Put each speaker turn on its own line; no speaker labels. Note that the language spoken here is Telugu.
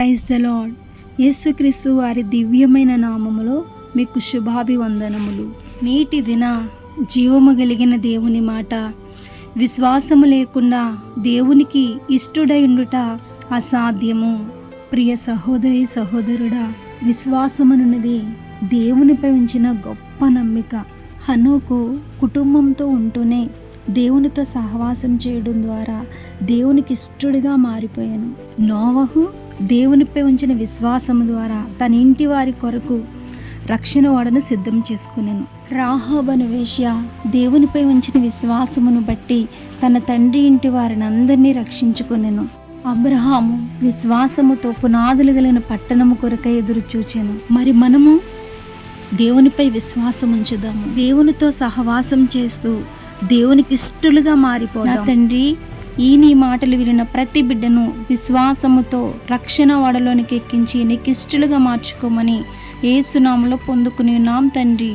ప్రైజ్ ద లాడ్ యేసుక్రీస్తు వారి దివ్యమైన నామములో మీకు శుభాభివందనములు. నేటి దిన జీవము కలిగిన దేవుని మాట. విశ్వాసము లేకుండా దేవునికి ఇష్టడై ఉండుట అసాధ్యము. ప్రియ సహోదరి సహోదరుడా విశ్వాసమనున్నది దేవునిపై ఉంచిన గొప్ప నమ్మిక. హనోకు కుటుంబంతో ఉంటూనే దేవునితో సహవాసం చేయడం ద్వారా దేవునికి ఇష్టడిగా మారిపోయాను. నోవహు దేవునిపై ఉంచిన విశ్వాసం ద్వారా తన ఇంటి వారి కొరకు రక్షణ వాడను సిద్ధం చేసుకున్నాను రాహోబను వేశ్య దేవునిపై ఉంచిన విశ్వాసమును బట్టి తన తండ్రి ఇంటి వారిని అందరినీ రక్షించుకునేను. అబ్రహాము విశ్వాసముతో పునాదులు కలిగిన పట్టణము కొరకై ఎదురు చూచాను. మరి మనము దేవునిపై విశ్వాసం ఉంచుదాము. దేవునితో సహవాసం చేస్తూ దేవునికి ఇష్టలుగా మారిపోదాం. తండ్రి ఈ నీ మాటలు వినిన ప్రతి బిడ్డను విశ్వాసముతో రక్షణ వాడలోనికి ఎక్కించి నికిష్టులుగా మార్చుకోమని ఏసునామలో పొందుకుని నాం తండ్రి.